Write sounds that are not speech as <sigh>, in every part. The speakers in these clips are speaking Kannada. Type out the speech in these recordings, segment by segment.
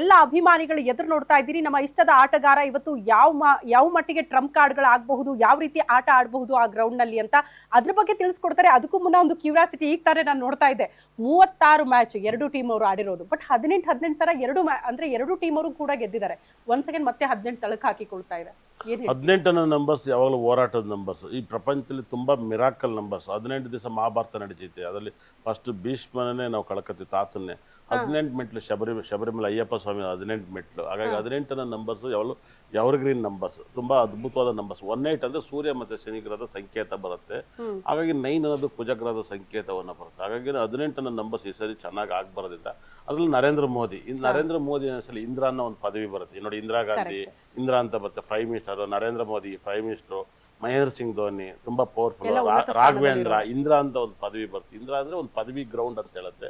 ಎಲ್ಲ ಅಭಿಮಾನಿಗಳು ಎದುರು ನೋಡ್ತಾ ಇದ್ದೀರಿ. ನಮ್ಮ ಇಷ್ಟದ ಆಟಗಾರ ಇವತ್ತು ಯಾವ ಯಾವ ಮಟ್ಟಿಗೆ ಟ್ರಂಪ್ ಕಾರ್ಡ್ಗಳು ಆಗಬಹುದು ಯಾವ ರೀತಿ ಆಟ ಆಡಬಹುದು ಆ ಗ್ರೌಂಡ್ನಲ್ಲಿ ಅಂತ ಅದ್ರ ಬಗ್ಗೆ ತಿಳಿಸ್ಕೊಡ್ತಾರೆ. ಅದಕ್ಕೂ ಮುನ್ನ ಒಂದು ಕ್ಯೂರಿಯಾಸಿಟಿ ಈಗ ತಾನೇ ನಾನು ನೋಡ್ತಾ ಇದ್ದೆ. ಮೂವತ್ತಾರು ಮ್ಯಾಚ್ ಎರಡು ಟೀಮ್ ಅವರು ಆಡಿರೋದು. ಬಟ್ ಹದಿನೆಂಟು ಹದಿನೆಂಟು ಸಲ ಎರಡು ಅಂದ್ರೆ ಎರಡು ಟೀಮ್ ಅವರು ಕೂಡ ಗೆದ್ದಿದ್ದಾರೆ. ಒಂದ್ ಸೆಕೆಂಡ್ ಮತ್ತೆ ಹದಿನೆಂಟು ತಳಕ್ ಹಾಕಿಕೊಳ್ತಾ ಇದೆ. ಹದಿನೆಂಟನೇ ನಂಬರ್ಸ್ ಯಾವಾಗಲೂ ಹೋರಾಟದ ನಂಬರ್ಸ್ ಈ ಪ್ರಪಂಚದಲ್ಲಿ ತುಂಬ ಮಿರಾಕಲ್ ನಂಬರ್ಸ್ ಹದಿನೆಂಟು ದಿವಸ ಮಹಾಭಾರತ ನಡೀತೈತೆ. ಅದರಲ್ಲಿ ಫಸ್ಟ್ ಭೀಷ್ಮನೇ ನಾವು ಕಳ್ಕೊತೀವಿ ತಾತನ್ನೇ. ಹದಿನೆಂಟು ಮೆಟ್ಲು ಶಬರಿ ಶಬರಿಮಲೆ ಅಯ್ಯಪ್ಪ ಸ್ವಾಮಿ ಹದಿನೆಂಟು ಮೆಟ್ಲು. ಹಾಗಾಗಿ ಹದಿನೆಂಟನ ನಂಬರ್ಸ್ ಯಾವಲು ಎವರ್ಗ್ರೀನ್ ನಂಬರ್ಸ್ ತುಂಬಾ ಅದ್ಭುತವಾದ ನಂಬರ್ಸ್ ಒನ್ ನೈಟ್ ಅಂದ್ರೆ ಸೂರ್ಯ ಮತ್ತೆ ಶನಿ ಗ್ರಹದ ಸಂಕೇತ ಬರುತ್ತೆ. ಹಾಗಾಗಿ ನೈನ್ ಅನ್ನೋದು ಕುಜಗ್ರಹದ ಸಂಕೇತವನ್ನು ಬರುತ್ತೆ. ಹಾಗಾಗಿ ಹದಿನೆಂಟನ ನಂಬರ್ಸ್ ಈ ಸರಿ ಚೆನ್ನಾಗಿ ಆಗ್ಬಾರದಿಂದ ಅದರಲ್ಲಿ ನರೇಂದ್ರ ಮೋದಿ ಇನ್ನು ನರೇಂದ್ರ ಮೋದಿ ಅನ್ಸಲಿ ಇಂದ್ರ ಅನ್ನೋ ಒಂದು ಪದವಿ ಬರುತ್ತೆ. ನೋಡಿ ಇಂದಿರಾ ಗಾಂಧಿ ಇಂದ್ರ ಅಂತ ಬರುತ್ತೆ prime minister Narendra Modi prime minister Mahendra Singh Dhoni ತುಂಬಾ ಪವರ್ಫುಲ್ ರಾಘವೇಂದ್ರ ಇಂದ್ರ ಅಂತ ಒಂದು ಪದವಿ ಬರುತ್ತೆ ಇಂದ್ರ ಅಂದ್ರೆ ಒಂದು ಪದವಿ ಗ್ರೌಂಡ್ ಅಂತ ಹೇಳುತ್ತೆ.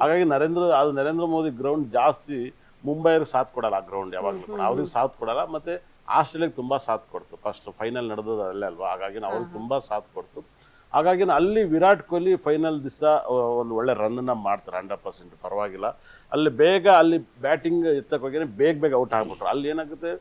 ಹಾಗಾಗಿ ನರೇಂದ್ರ ಅದು ನರೇಂದ್ರ ಮೋದಿ ಗ್ರೌಂಡ್ ಜಾಸ್ತಿ ಮುಂಬೈಗೆ ಸಾಥ್ ಕೊಡಲ್ಲ ಆ ಗ್ರೌಂಡ್ ಯಾವಾಗಲೂ ಅವ್ರಿಗೆ ಸಾಥ್ ಕೊಡಲ್ಲ ಮತ್ತೆ ಆಸ್ಟ್ರೇಲಿಯಾಗೆ ತುಂಬಾ ಸಾಥ್ ಕೊಡ್ತು. ಫಸ್ಟ್ ಫೈನಲ್ ನಡೆದದ ಅಲ್ಲೇ ಅಲ್ವಾ? ಹಾಗಾಗಿ ಅವ್ರಿಗೆ ತುಂಬಾ ಸಾಥ್ ಕೊಡ್ತು. ಹಾಗಾಗಿ ಅಲ್ಲಿ ವಿರಾಟ್ ಕೊಹ್ಲಿ ಫೈನಲ್ ದಿವಸ ಒಂದು ಒಳ್ಳೆ ರನ್ನ ಮಾಡ್ತಾರೆ ಹಂಡ್ರೆಡ್ ಪರ್ಸೆಂಟ್ ಪರವಾಗಿಲ್ಲ. ಅಲ್ಲಿ ಬೇಗ ಅಲ್ಲಿ ಬ್ಯಾಟಿಂಗ್ ಎತ್ತಕ್ಕೆ ಹೋಗಿ ಬೇಗ ಬೇಗ ಔಟ್ ಆಗ್ಬಿಟ್ರು. ಅಲ್ಲಿ ಏನಾಗುತ್ತೆ?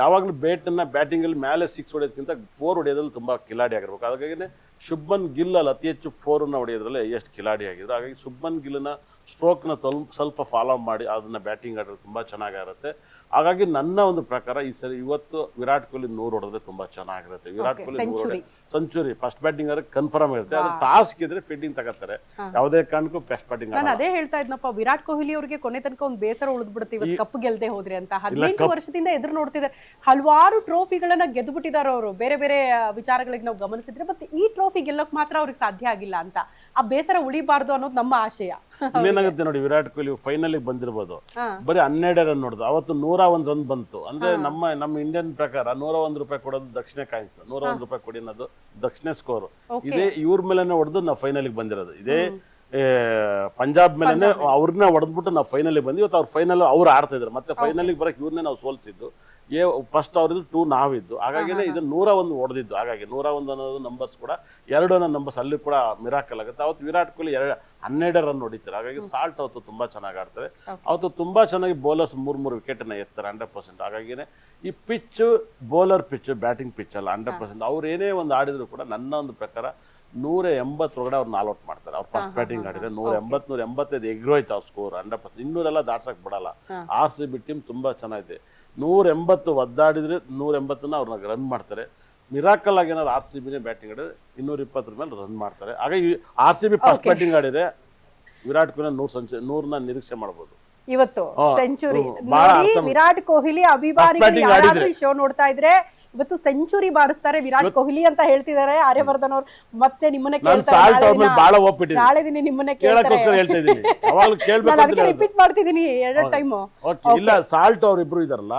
ಯಾವಾಗಲೂ ಬೇಟನ್ನು ಬ್ಯಾಟಿಂಗಲ್ಲಿ ಮೇಲೆ ಸಿಕ್ಸ್ ಹೊಡೆಯೋದಕ್ಕಿಂತ ಫೋರ್ ಹೊಡೆಯೋದ್ರಲ್ಲಿ ತುಂಬ ಕಿಲಾಡಿ ಆಗಿರ್ಬೇಕು. ಹಾಗಾಗಿ ಶುಭ್ಮನ್ ಗಿಲ್ ಅಲ್ಲಿ ಅತಿ ಹೆಚ್ಚು ಫೋರನ್ನು ಹೊಡೆಯೋದ್ರಲ್ಲಿ ಎಷ್ಟು ಕಿಲಾಡಿ ಆಗಿದ್ರು. ಹಾಗಾಗಿ ಶುಭ್ಮನ್ ಗಿಲ್ನ ಸ್ಟ್ರೋಕ್ನ ಸ್ವಲ್ಪ ಸ್ವಲ್ಪ ಫಾಲೋ ಮಾಡಿ, ಅದನ್ನು ಬ್ಯಾಟಿಂಗ್ ಆಡೋದು ತುಂಬ ಚೆನ್ನಾಗಿರುತ್ತೆ. ಹಾಗಾಗಿ ನನ್ನ ಒಂದು ಪ್ರಕಾರ ಈ ಸರಿ ಇವತ್ತು ವಿರಾಟ್ ಕೊಹ್ಲಿ ನೂರು ಹೊಡೆದ್ರೆ ತುಂಬಾ ಚೆನ್ನಾಗಿರುತ್ತೆ. ವಿರಾಟ್ ಕೊಹ್ಲಿ ನೂರು. ಸೆಂಚುರಿ ಫಸ್ಟ್ ಬ್ಯಾಟಿಂಗ್ ಆದ್ರೆ ಕನ್ಫರ್ಮ್ ಇರುತ್ತೆ ಅದು ಟಾಸ್ಕ್ ಇದ್ರೆ ಫೀಲ್ಡಿಂಗ್ ತಗೋತಾರೆ. ಯಾವುದೇ ಕಾರಣಕ್ಕೂ ಫಸ್ಟ್ ಬ್ಯಾಟಿಂಗ್ ನಾನು ಅದೇ ಹೇಳ್ತಾ ಇದ್ನಪ್ಪ ವಿರಾಟ್ ಕೊಹ್ಲಿ ಅವರಿಗೆ ಕೊನೆ ತನಕ ಒಂದು ಬೇಸರ ಉಳಿದ್ಬಿಡುತ್ತೆ ಇವತ್ತು ಕಪ್ಪು ಗೆಲ್ದೆ ಹೋದ್ರೆ ಅಂತ. ಹದಿನೆಂಟು ವರ್ಷದಿಂದ ಎದುರು ನೋಡ್ತಿದ್ದಾರೆ. ಹಲವಾರು ಟ್ರೋಫಿಗಳನ್ನ ಗೆದ್ದುಬಿಟ್ಟಿದ್ದಾರೆ ಅವರು. ಬೇರೆ ಬೇರೆ ವಿಚಾರಗಳಿಗೆ ನಾವು ಗಮನಿಸಿದ್ರೆ ಮತ್ತೆ ಈ ಟ್ರೋಫಿ ಗೆಲ್ಲೋಕ್ ಮಾತ್ರ ಅವ್ರಿಗೆ ಸಾಧ್ಯ ಆಗಿಲ್ಲ ಅಂತ. ಆ ಬೇಸರ ಉಳಿಬಾರ್ದು ಅನ್ನೋದು ನಮ್ಮ ಆಶಯ. ಏನಾಗುತ್ತೆ ನೋಡಿ ವಿರಾಟ್ ಕೊಹ್ಲಿ ಫೈನಲ್ ಬಂದಿರ್ಬೋದು. ಹಾ. ಬರೀ ಹನ್ನೆರಡು ರನ್ ನೋಡುದು. ಅವತ್ತು ನೂರ ಒಂದ್ ರನ್ ಬಂತು. ಅಂದ್ರೆ ನಮ್ಮ ನಮ್ಮ ಇಂಡಿಯನ್ ಪ್ರಕಾರ ನೂರ ಒಂದ್ ರೂಪಾಯಿ ಕೊಡೋದು ದಕ್ಷಿಣ ಕಾಯಿನ್ಸ್. ನೂರ ಒಂದ್ ರೂಪಾಯಿ ಕೊಡಿ ಅನ್ನೋದು ದಕ್ಷಿಣ ಸ್ಕೋರ್ ಇದೇ ಇವ್ರ ಮೇಲೆ ಹೊಡೆದು ನಾವು ಫೈನಲ್ ಬಂದಿರೋದು. ಇದೇ ಪಂಜಾಬ್ ಮೇಲೆ ಅವ್ರನ್ನ ಹೊಡೆದ್ಬಿಟ್ಟು ನಾವು ಫೈನಲ್ ಬಂದ್ವಿ. ಇವತ್ತು ಅವ್ರು ಫೈನಲ್ ಅವ್ರು ಆಡ್ತಾ ಇದ್ದಾರೆ ಮತ್ತೆ ಫೈನಲ್ ಬರಕ್ಕೆ ಇವ್ರನ್ನೇ ನಾವು ಸೋಲ್ತಿದ್ದು. ಏ ಫಸ್ಟ್ ಅವ್ರದ್ದು ಟೂ ನಾವಿದ್ದು. ಹಾಗಾಗಿನೇ ಇದು ನೂರ ಒಂದು ಹೊಡೆದಿದ್ದು. ಹಾಗಾಗಿ ನೂರ ಒಂದು ಅನ್ನೋದು ನಂಬರ್ಸ್ ಕೂಡ ಎರಡು ಅನ್ನೋ ನಂಬರ್ಸ್ ಅಲ್ಲಿ ಕೂಡ ಮಿರಾಕಲ್ ಆಗುತ್ತೆ. ಅವತ್ತು ವಿರಾಟ್ ಕೊಹ್ಲಿ ಎರಡು ಹನ್ನೆರಡು ರನ್ ಹೊಡಿತಾರೆ. ಹಾಗಾಗಿ ಸಾಲ್ಟ್ ಅವತ್ತು ತುಂಬಾ ಚೆನ್ನಾಗಿ ಆಡ್ತಾರೆ ಅವತ್ತು ತುಂಬಾ ಚೆನ್ನಾಗಿ ಬೌಲರ್ಸ್ ಮೂರ್ ಮೂರು ವಿಕೆಟ್ ಅನ್ನ ಎತ್ತಾರೆ ಹಂಡ್ರೆಡ್ ಪರ್ಸೆಂಟ್ ಹಾಗಾಗಿನೇ ಈ pitch bowler pitch batting pitch ಅಲ್ಲ ಹಂಡ್ರೆಡ್ ಪರ್ಸೆಂಟ್ ಅವ್ರು ಏನೇ ಒಂದು ಆಡಿದ್ರು ಕೂಡ ನನ್ನ ಒಂದು ಪ್ರಕಾರ ನೂರ ಎಂಬತ್ತರೊಳಗಡೆ ಅವ್ರು ನಾಲ್ ಔಟ್ ಮಾಡ್ತಾರೆ. ಅವ್ರು ಫಸ್ಟ್ ಬ್ಯಾಟಿಂಗ್ ಆಡಿದ್ರೆ ನೂರ ಎಂಬತ್ ನೂರ ಎಂಬತ್ತೈದು ಎಗ್ರೋಯ್ತು ಅವ್ರ ಸ್ಕೋರ್ ಹಂಡ್ರೆಡ್ ಪರ್ಸೆಂಟ್ ಇನ್ನೂರೆಲ್ಲ ದಾಟ್ಸಕ್ ಬಿಡಲ್ಲ. ಆರ್ ಸಿ ಬಿ ಟೀಮ್ ತುಂಬಾ ಚೆನ್ನಾಗಿದೆ. ನೂರ ಎಂಬತ್ತು ಒದ್ದಾಡಿದ್ರೆ ನೂರ ಎಂಬತ್ತನ್ನ ಅವ್ರನ್ನ ರನ್ ಮಾಡ್ತಾರೆ. ಮಿರಾಕಲ್ ಆಗಿ ಏನಾದ್ರು ಆರ್ ಸಿ ಬಿನೇ ಬ್ಯಾಟಿಂಗ್ ಆಡಿದ್ರೆ ಇನ್ನೂರ ಇಪ್ಪತ್ತರ ಮೇಲೆ ರನ್ ಮಾಡ್ತಾರೆ. ಹಾಗಾಗಿ R C B first batting ಆಡಿದೆ Virat Kohli ನೂರು ಸಂಚ ನೂರನ್ನ ನಿರೀಕ್ಷೆ ಮಾಡ್ಬೋದು. ಇವತ್ತು ಸೆಂಚುರಿ ನೋಡಿ ವಿರಾಟ್ ಕೊಹ್ಲಿ ಅಭಿಮಾನಿಗಳು ಯಾರಾದ್ರೂ ಈ ಶೋ ನೋಡ್ತಾ ಇದ್ರೆ ಇವತ್ತು ಸೆಂಚುರಿ ಬಾರಿಸ್ತಾರೆ ವಿರಾಟ್ ಕೊಹ್ಲಿ ಅಂತ ಹೇಳ್ತಿದ್ದಾರೆ ಆರ್ಯವರ್ಧನ್ ಅವ್ರು. ಮತ್ತೆ ನಿಮ್ಮನ್ನ ನಾನು ಕೇಳ್ತಾರೆ ನಾಳೆ ದಿನ- ನಿಮ್ಮನ್ನ ಕೇಳ್ತಾರೆ. ರಿಪೀಟ್ ಮಾಡ್ತಿದೀನಿ ಎರಡು ಟೈಮು ಇಲ್ಲ ಸಾಲ್ಟ್ ಅವ್ರ ಇಬ್ರು ಇದಾರಲ್ಲ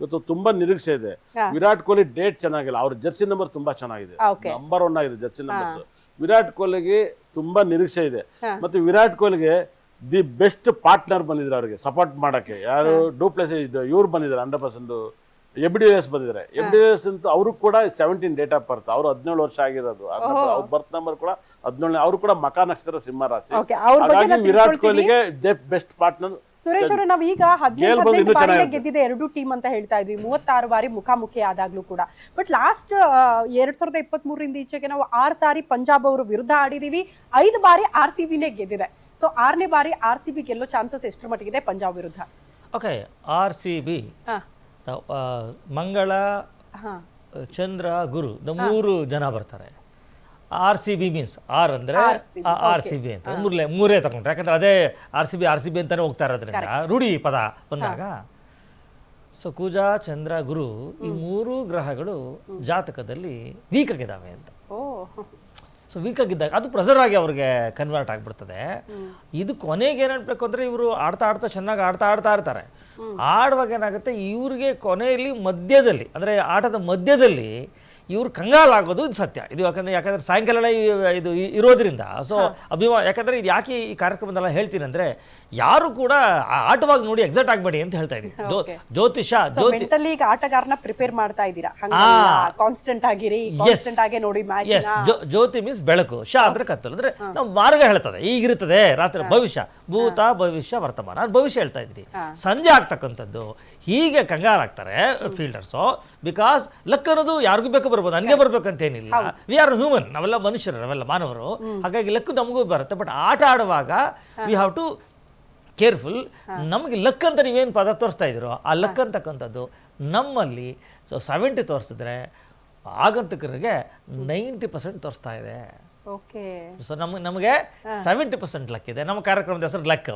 ಇವತ್ತು ತುಂಬಾ ನಿರೀಕ್ಷೆ ಇದೆ. ವಿರಾಟ್ ಕೊಹ್ಲಿ ಡೇಟ್ ಚೆನ್ನಾಗಿಲ್ಲ. ಅವ್ರ ಜರ್ಸಿ ನಂಬರ್ ತುಂಬಾ ಚೆನ್ನಾಗಿದೆ. ನಂಬರ್ ಒನ್ ಆಗಿದೆ ಜರ್ಸಿ ನಂಬರ್ ವಿರಾಟ್ ಕೊಹ್ಲಿಗೆ ತುಂಬಾ ನಿರೀಕ್ಷೆ ಇದೆ. ಮತ್ತೆ ವಿರಾಟ್ ಕೊಹ್ಲಿಗೆ ದಿ ಬೆಸ್ಟ್ ಪಾರ್ಟ್ನರ್ ಬಂದಿದ್ರು ಅವ್ರಿಗೆ ಸಪೋರ್ಟ್ ಮಾಡಕ್ಕೆ. ಯಾರು ಡೂಪ್ಲೆಸ್ ಇವ್ರು ಬಂದಿದ್ದಾರೆ ಹಂಡ್ರೆಡ್ ಪರ್ಸೆಂಟ್. ಎಬ್ ಡಿ ಎಸ್ ಬಂದಿದ್ದಾರೆ. ಎಬ್ ಡಿ ಎಸ್ ಅಂತ ಅವರು ಕೂಡ ಸೆವೆಂಟೀನ್ ಡೇಟ್ ಆಫ್ ಬರ್ತ್ ಅವ್ರು ಹದಿನೇಳು ವರ್ಷ ಆಗಿರೋದು. ಅವ್ರ ಬರ್ತ್ ನಂಬರ್ ಕೂಡ ಹದಿನೇಳು ಅವರು ಕೂಡ ಮಕ ನಕ್ಷತ್ರ ಸಿಂಹ ರಾಶಿ. ಹಾಗಾಗಿ ವಿರಾಟ್ ಕೊಹ್ಲಿಗೆ ಬೆಸ್ಟ್ ಪಾರ್ಟ್ನರ್ ಸುರೇಶ್ ಅವರು ನಾವು ಈಗ ಹದಿನೇಳು ಗೆದ್ದಿದೆ ಎರಡು ಟೀಮ್ ಅಂತ ಹೇಳ್ತಾ ಇದ್ವಿ. ಮೂವತ್ತಾರು ಬಾರಿ ಮುಖಾಮುಖಿ ಆದಾಗ್ಲೂ ಕೂಡ. ಬಟ್ ಲಾಸ್ಟ್ ಎರಡ್ ಸಾವಿರದ ಇಪ್ಪತ್ತ್ ಮೂರರಿಂದ ಈಚೆಗೆ ನಾವು ಆರು ಸಾರಿ ಪಂಜಾಬ್ ಅವರು ವಿರುದ್ಧ ಆಡಿದೀವಿ. ಐದು ಬಾರಿ ಆರ್ ಸಿ ಬಿನೇ ಗೆದ್ದಿದೆ. ಸೊ ಆರನೇ ಬಾರಿ ಆರ್ ಸಿ ಬಿ ಗೆಲ್ಲೋ ಚಾನ್ಸಸ್ ಎಷ್ಟರ ಮಟ್ಟಿಗಿದೆ ಪಂಜಾಬ್ ವಿರುದ್ಧ? ಓಕೆ ಆರ್ ಸಿ ಬಿ ಮಂಗಳ ಚಂದ್ರ ಗುರು ದ ಮೂರು ಜನ ಬರ್ತಾರೆ. R C B means R ಅಂದರೆ ಆರ್ ಸಿ ಬಿ ಅಂತ. ಮೂರಲೇ ಮೂರೇ ತಗೊಂಡ್ರೆ. ಯಾಕಂದ್ರೆ ಅದೇ R C B R C B ಅಂತಾನೆ ಹೋಗ್ತಾ ಇರೋದ್ರಿಂದ ರೂಢಿ ಪದ ಬಂದಾಗ. ಸೊ ಕುಜಾ ಚಂದ್ರ ಗುರು ಈ ಮೂರು ಗ್ರಹಗಳು ಜಾತಕದಲ್ಲಿ ವೀಕ್ ಆಗಿದ್ದಾವೆ ಅಂತ ಸೊ ವೀಕ್ ಆಗಿದ್ದಾಗ ಅದು ಪ್ರೆಸರ್ ಆಗಿ ಅವ್ರಿಗೆ ಕನ್ವರ್ಟ್ ಆಗಿಬಿಡ್ತದೆ. ಇದು ಕೊನೆಗೆ ಏನಾಗಬೇಕು ಅಂದರೆ ಇವರು ಆಡ್ತಾ ಆಡ್ತಾ ಚೆನ್ನಾಗಿ ಆಡ್ತಾ ಆಡ್ತಾ ಇರ್ತಾರೆ. ಆಡುವಾಗ ಏನಾಗುತ್ತೆ ಇವ್ರಿಗೆ ಕೊನೆಯಲ್ಲಿ ಮಧ್ಯದಲ್ಲಿ ಅಂದರೆ ಆಟದ ಮಧ್ಯದಲ್ಲಿ ಇವ್ರು ಕಂಗಾಲಾಗೋದು ಇದು ಸತ್ಯ. ಇದು ಯಾಕಂದ್ರೆ ಯಾಕಂದ್ರೆ ಸಾಯಂಕಾಲ ಇದು ಇರೋದ್ರಿಂದ. ಸೊ ಅಭಿಮಾ ಯಾಕಂದ್ರೆ ಇದು ಯಾಕೆ ಈ ಕಾರ್ಯಕ್ರಮದಲ್ಲ ಹೇಳ್ತೀನಿ ಅಂದ್ರೆ ಯಾರು ಕೂಡ ಆಟವಾಗಿ ನೋಡಿ ಎಕ್ಸಾಕ್ಟ್ ಆಗಬೇಡಿ ಅಂತ ಹೇಳ್ತಾ ಇದೀವಿ ಜ್ಯೋ- ಜ್ಯೋತಿಷ ಜ್ಯೋತಿ ಆಟಗಾರನ ಪ್ರಿಪೇರ್ ಮಾಡ್ತಾ ಇದ್ದೀರಾ? ಕಾನ್ಸ್ಟೆಂಟ್ ಆಗಿರಿ. ಕಾನ್ಸ್ಟೆಂಟ್ ಆಗಿ ನೋಡಿ ಎಸ್ ಜ್ಯೋತಿ ಮೀನ್ಸ್ ಬೆಳಕು. ಶಾ ಅಂದ್ರೆ ಕತ್ತಲು. ಅಂದ್ರೆ ನಾವು ಮಾರ್ಗ ಹೇಳ್ತದೆ. ಈಗಿರ್ತದೆ ರಾತ್ರಿ ಭವಿಷ್ಯ. ಭೂತ ಭವಿಷ್ಯ ವರ್ತಮಾನ. ಭವಿಷ್ಯ ಹೇಳ್ತಾ ಇದ್ದೀರಿ ಸಂಜೆ ಆಗ್ತಕ್ಕಂಥದ್ದು. ಹೀಗೆ ಕಂಗಾಲಾಗ್ತಾರೆ ಫೀಲ್ಡರ್ಸು ಬಿಕಾಸ್ ಲಕ್ ಅನ್ನೋದು ಯಾರಿಗೂ ಬೇಕು ಬರ್ಬೋದು ನನಗೆ ಬರ್ಬೇಕಂತೇನಿಲ್ಲ. ವಿ ಆರ್ ಹ್ಯೂಮನ್ ನಾವೆಲ್ಲ ಮನುಷ್ಯರು ನಾವೆಲ್ಲ ಮಾನವರು. ಹಾಗಾಗಿ ಲಕ್ ನಮಗೂ ಬರುತ್ತೆ. ಬಟ್ ಆಟ ಆಡುವಾಗ ವಿ ಹ್ಯಾವ್ ಟು ಕೇರ್ಫುಲ್ ನಮಗೆ ಲಕ್ ಅಂತ ನೀವೇನು ಪದ ತೋರಿಸ್ತಾ ಇದ್ದೀರೋ ಆ ಲಕ್ ಅಂತಕ್ಕಂಥದ್ದು ನಮ್ಮಲ್ಲಿ ಸೊ ಸೆವೆಂಟಿ ತೋರಿಸಿದ್ರೆ ಆಗಂತಕರಿಗೆ ನೈಂಟಿ ಪರ್ಸೆಂಟ್ ತೋರಿಸ್ತಾ ಇದೆ. ಓಕೆ ಸೊ ನಮಗೆ ನಮಗೆ ಸೆವೆಂಟಿ ಪರ್ಸೆಂಟ್ ಲಕ್ ಇದೆ. ನಮ್ಮ ಕಾರ್ಯಕ್ರಮದ ಹೆಸರು ಲಕ್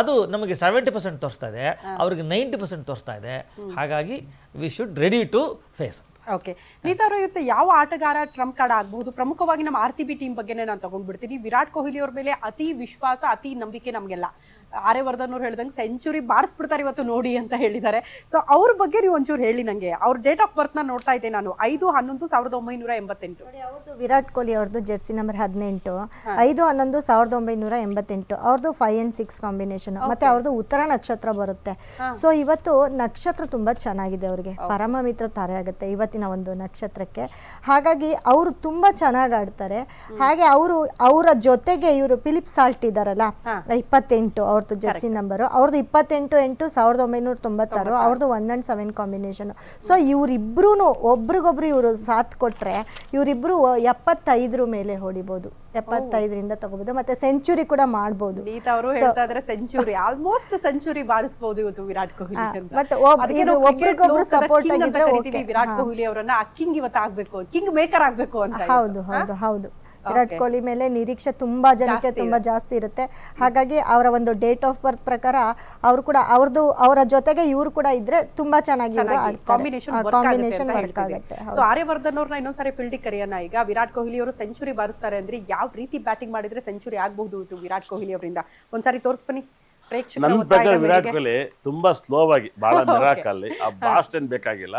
ಅದು ನಮಗೆ ಸೆವೆಂಟಿ ಪರ್ಸೆಂಟ್ ತೋರಿಸ್ತಾ ಇದೆ. ಅವ್ರಿಗೆ ನೈಂಟಿ ಪರ್ಸೆಂಟ್ ತೋರಿಸ್ತಾ ಇದೆ. ಹಾಗಾಗಿ we should ready to face okay Nita ಅವರು ಇವತ್ತು ಯಾವ ಆಟಗಾರ ಟ್ರಂಪ್ ಕಾರ್ಡ್ ಆಗಬಹುದು? ಪ್ರಮುಖವಾಗಿ ನಮ್ಮ ಆರ್ ಸಿ ಬಿ ಟೀಮ್ ಬಗ್ಗೆನೇ ನಾನು ತಗೊಂಡ್ಬಿಡ್ತೀನಿ. ವಿರಾಟ್ ಕೊಹ್ಲಿ ಅವ್ರ ಮೇಲೆ ಅತಿ ವಿಶ್ವಾಸ ಅತಿ ನಂಬಿಕೆ ನಮಗೆಲ್ಲ. ಆರ್ಯವರ್ಧನ್ ಅವ್ರು ಹೇಳ್ದಂಗೆ ಸೆಂಚುರಿ ಬಾರಿಸ್ಬಿಡ್ತಾರೆ ಇವತ್ತು ನೋಡಿ ಅಂತ ಹೇಳಿದ್ದಾರೆ. ಸೊ ಅವ್ರ ಬಗ್ಗೆ ನೀವು ಒಂಚೂರು ಹೇಳಿ ನನಗೆ ಅವ್ರ ಡೇಟ್ ಆಫ್ ಬರ್ತ್ನ ನೋಡ್ತಾ ಇದ್ದೆ ನಾನು. ಐದು ಹನ್ನೊಂದು ಸಾವಿರದ ಒಂಬೈನೂರ ಎಂಬತ್ತೆಂಟು. ಅವ್ರದ್ದು ವಿರಾಟ್ ಕೊಹ್ಲಿ ಅವ್ರದ್ದು ಜೆರ್ಸಿ ನಂಬರ್ ಹದಿನೆಂಟು. ಐದು ಹನ್ನೊಂದು ಸಾವಿರದ ಒಂಬೈನೂರ ಎಂಬತ್ತೆಂಟು. ಅವ್ರದ್ದು ಫೈವ್ ಅಂಡ್ ಸಿಕ್ಸ್ ಕಾಂಬಿನೇಷನ್ ಮತ್ತೆ ಅವ್ರದ್ದು ಉತ್ತರ ನಕ್ಷತ್ರ ಬರುತ್ತೆ. ಸೊ ಇವತ್ತು ನಕ್ಷತ್ರ ತುಂಬಾ ಚೆನ್ನಾಗಿದೆ ಅವ್ರಿಗೆ. ಪರಮ ಮಿತ್ರ ತಾರೆ ಆಗುತ್ತೆ ಇವತ್ತಿನ ಒಂದು ನಕ್ಷತ್ರಕ್ಕೆ. ಹಾಗಾಗಿ ಅವರು ತುಂಬಾ ಚೆನ್ನಾಗಿ ಆಡ್ತಾರೆ. ಹಾಗೆ ಅವರು ಅವರ ಜೊತೆಗೆ ಇವರು ಫಿಲಿಪ್ ಸಾಲ್ಟ್ ಇದ್ದಾರಲ್ಲ ಇಪ್ಪತ್ತೆಂಟು. ಅವ್ರದ್ದು ಜೆರ್ಸಿ ನಂಬರು ಅವ್ರದ್ದು ಇಪ್ಪತ್ತೆಂಟು ಎಂಟು ಸಾವಿರದ ಒಂಬೈನೂರ ತೊಂಬತ್ತಾರು ಅವ್ರದ್ದು one and seven combination so ಇವರಿಬ್ರು ಒಬ್ರಿಗೊಬ್ರು ಇವರು ಸಾಥ್ ಕೊಟ್ಟರೆ ಇವರಿಬ್ರು ಎಪ್ಪತ್ತೈದರ ಮೇಲೆ ಹೊಡಿಬೋದು. ಎಪ್ಪತ್ತೈದರಿಂದ ತಗೋಬಹುದು ಮತ್ತೆ ಸೆಂಚುರಿ ಕೂಡ ಇದ್ರೆ ಸೆಂಚುರಿ ಆಲ್ಮೋಸ್ಟ್ ಸೆಂಚುರಿ ಬಾರಿಸಬಹುದು ಇವತ್ತು ವಿರಾಟ್ ಕೊಹ್ಲಿ cricket ಒಬ್ರಿಗೊಬ್ರು ಸಪೋರ್ಟ್ ಆಗಿದ್ರೆ ವಿರಾಟ್ ಕೊಹ್ಲಿ ಅವರನ್ನ. ಕಿಂಗ್ ಇವತ್ತು ಆಗ್ಬೇಕು ಕಿಂಗ್ ಮೇಕರ್ ಆಗ್ಬೇಕು ಅಂತ ಹೌದು ಹೌದು ಹೌದು. ವಿರಾಟ್ ಕೊಹ್ಲಿ ಮೇಲೆ ನಿರೀಕ್ಷೆ ತುಂಬಾ ಜನಕ್ಕೆ ತುಂಬಾ ಜಾಸ್ತಿ ಇರುತ್ತೆ. ಹಾಗಾಗಿ ಅವರ ಒಂದು ಡೇಟ್ ಆಫ್ ಬರ್ತ್ ಪ್ರಕಾರ ಅವರು ಕೂಡ ಅವ್ರದ್ದು ಅವರ ಜೊತೆಗೆ ಇವರು ಕೂಡ ಇದ್ರೆ ತುಂಬಾ ಚೆನ್ನಾಗಿ ಕಾಂಬಿನೇಷನ್ ವರ್ಕ್ ಆಗುತ್ತೆ ಸೊ ಆರ್ಯವರ್ಧನ್ ಅವ್ರನ್ನ ಇನ್ನೊಂದ್ಸಾರಿ ಫೀಲ್ಡಿಂಗ್ ಕರೆಯೋಣ ಈಗ. ವಿರಾಟ್ ಕೊಹ್ಲಿ ಅವರು ಸೆಂಚುರಿ ಬಾರಿಸ್ತಾರೆ ಅಂದ್ರೆ ಯಾವ ರೀತಿ ಬ್ಯಾಟಿಂಗ್ ಮಾಡಿದ್ರೆ ಸೆಂಚುರಿ ಆಗಬಹುದು ವಿರಾಟ್ ಕೊಹ್ಲಿ ಅವರಿಂದ? ಒಂದ್ಸಾರಿ ತೋರಿಸ್ಬನ್ನಿ ಪ್ರೇಕ್ಷಕರ ನನ್ನ ಪ್ರಕಾರ ವಿರಾಟ್ ಕೊಹ್ಲಿ ತುಂಬಾ ಸ್ಲೋ ಆಗಿ ಬಹಳ <laughs> ಮಿರಾಕಲ್ಲಿ ಆ ಬಾಸ್ಟ್ ಏನ್ ಬೇಕಾಗಿಲ್ಲ.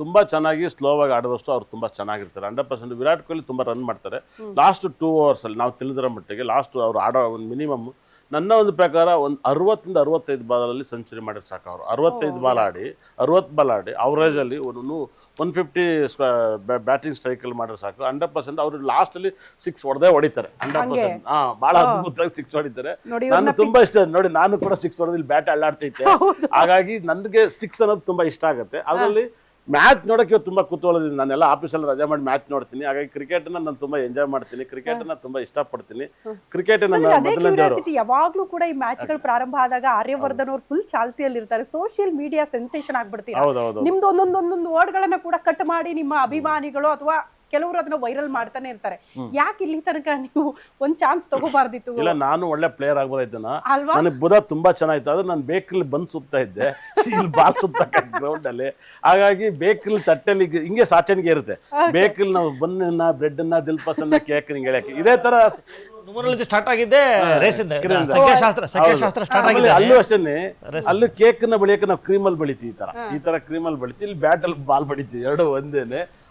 ತುಂಬಾ ಚೆನ್ನಾಗಿ ಸ್ಲೋ ಆಗಿ ಆಡಿದಷ್ಟು ಅವ್ರು ತುಂಬಾ ಚೆನ್ನಾಗಿರ್ತಾರೆ. ಹಂಡ್ರೆಡ್ ಪರ್ಸೆಂಟ್ ವಿರಾಟ್ ಕೊಹ್ಲಿ ತುಂಬಾ ರನ್ ಮಾಡ್ತಾರೆ. ಲಾಸ್ಟ್ ಟೂ ಅವರ್ಸ್ ಅಲ್ಲಿ ನಾವು ತಿಳಿದಿರೋ ಮಟ್ಟಿಗೆ ಲಾಸ್ಟ್ ಅವ್ರು ಆಡೋ ಒಂದು ಮಿನಿಮಮ್ ನನ್ನ ಒಂದು ಪ್ರಕಾರ ಒಂದು ಅರವತ್ತಿಂದ ಅರವತ್ತೈದು ಬಾಲಲ್ಲಿ ಸೆಂಚುರಿ ಮಾಡಿದ್ರೆ ಸಾಕು ಅವರು ಅರವತ್ತೈದು ಬಾಲ್ ಆಡಿ ಅರವತ್ತು ಬಾಲ್ ಆಡಿ ಅವರೇಜಲ್ಲಿ ಒಂದು ಒನ್ ಫಿಫ್ಟಿ ಬ್ಯಾಟಿಂಗ್ ಸ್ಟ್ರೈಕಲ್ಲಿ ಮಾಡಿದ್ರೆ ಸಾಕು. ಹಂಡ್ರೆಡ್ ಪರ್ಸೆಂಟ್ ಅವರು ಲಾಸ್ಟಲ್ಲಿ ಸಿಕ್ಸ್ ಹೊಡೆದೇ ಹೊಡಿತಾರೆ. ಹಂಡ್ರೆಡ್ ಪರ್ಸೆಂಟ್ ಹಾಂ ಭಾಳ ಅದ್ಭುತವಾಗಿ ಸಿಕ್ಸ್ ಹೊಡಿತಾರೆ. ನಾನು ತುಂಬಾ ಇಷ್ಟ. ನೋಡಿ ನಾನು ಕೂಡ ಸಿಕ್ಸ್ ಹೊಡೆದಿಲ್ಲಿ ಬ್ಯಾಟ್ ಅಳ್ಳಾಡ್ತೈತೆ ಹಾಗಾಗಿ ನನಗೆ ಸಿಕ್ಸ್ ಅನ್ನೋದು ತುಂಬಾ ಇಷ್ಟ ಆಗುತ್ತೆ. ಅದರಲ್ಲಿ ಮ್ಯಾಚ್ ನೋಡೋಕ್ಕೆ ಇವತ್ತು ತುಂಬಾ ಕುತೂಹಲದಿಂದ ನಾನೆಲ್ಲ ಆಫೀಸಲ್ಲಿ ರಜೆ ಮಾಡಿ ಮ್ಯಾಚ್ ನೋಡ್ತೀನಿ. ಹಾಗಾಗಿ ಕ್ರಿಕೆಟ್ ನಾನು ತುಂಬಾ ಎಂಜಾಯ್ ಮಾಡ್ತೀನಿ. ಕ್ರಿಕೆಟ್ನ ತುಂಬಾ ಇಷ್ಟಪಡ್ತೀನಿ. ಕ್ರಿಕೆಟ್ ಯಾವಾಗಲೂ ಕೂಡ ಈ ಮ್ಯಾಚ್ಗಳು ಪ್ರಾರಂಭ ಆದಾಗ ಆರ್ಯವರ್ಧನ್ ಅವರು ಫುಲ್ ಚಾಲ್ತಿಯಲ್ಲಿ ಇರ್ತಾರೆ. ಸೋಷಿಯಲ್ ಮೀಡಿಯಾ ಸೆನ್ಸೇಷನ್ ಆಗ್ಬಿಡ್ತೀವಿ ನಿಮ್ದು ಒಂದೊಂದೊಂದೊಂದು ಒಂದೊಂದು ವರ್ಡ್ಗಳನ್ನ ಕೂಡ ಕಟ್ ಮಾಡಿ ನಿಮ್ಮ ಅಭಿಮಾನಿಗಳು ಅಥವಾ ಕೆಲವರು ಅದನ್ನ ವೈರಲ್ ಮಾಡ್ತಾನೆ ಇರ್ತಾರೆ. ಯಾಕೆ ಇಲ್ಲಿ ತನಕ ನೀವು ಒಂದ್ ಚಾನ್ಸ್ ತಗೋಬಾರ್ದಿತ್ತು? ಇಲ್ಲ ನಾನು ಒಳ್ಳೆ ಪ್ಲೇಯರ್ ಆಗ್ಬೋದಾಯ್ತನ ಅಲ್ವಾ? ನನಗೆ ಬುಧ ತುಂಬಾ ಚೆನ್ನಾಗಿತ್ತು ಆದ್ರೆ ನಾನು ಬೇಕಲ್ಲಿ ಬಂದು ಸುತ್ತಾ ಇದ್ದೆ. <laughs> ಇಲ್ಲಿ ಬಾಲ್ ಸುತ್ತಕ್ಕ ಗ್ರೌಂಡ್ ಅಲ್ಲಿ. ಹಾಗಾಗಿ ಬೇಕಲ್ಲಿ ತಟ್ಟೆಲಿ ಹಿಂಗೆ ಸಾಚನ್ಗೆ ಇರುತ್ತೆ. ಬೇಕಲ್ಲಿ ನಾವು ಬನ್ನ ಬ್ರೆಡ್ ಅನ್ನ ದಿಲ್ಪಸನ್ನ ಕೇಕ್ ನಿಂಗೆ ಹೇಳಕ್ಕೆ ಇದೇ ತರ ನ್ಯೂಮರಾಲಜಿ ಸ್ಟಾರ್ಟ್ ಆಗಿದ್ದೆ ರೇಸ್ ಇಂದ ಸಂಖ್ಯಾಶಾಸ್ತ್ರ ಸಂಖ್ಯಾಶಾಸ್ತ್ರ ಸ್ಟಾರ್ಟ್ ಆಮೇಲೆ ಆಗಿದೆ. ಅಲ್ಲೂ ಅಷ್ಟೇನೆ ಅಲ್ಲೂ ಕೇಕ್ನ ಬೆಳೆಯಕ್ಕೆ ನಾವು ಕ್ರೀಮಲ್ಲಿ ಬೆಳಿತೀವಿ ಈ ತರ. ಈ ತರ ಕ್ರೀಮಲ್ಲಿ ಬೆಳಿತೀವಿ. ಇಲ್ಲಿ ಬ್ಯಾಟ್ ಅಲ್ಲಿ ಬಾಲ್ ಬೆಳಿತೀವಿ. ಎರಡು ಒಂದೇನೆ.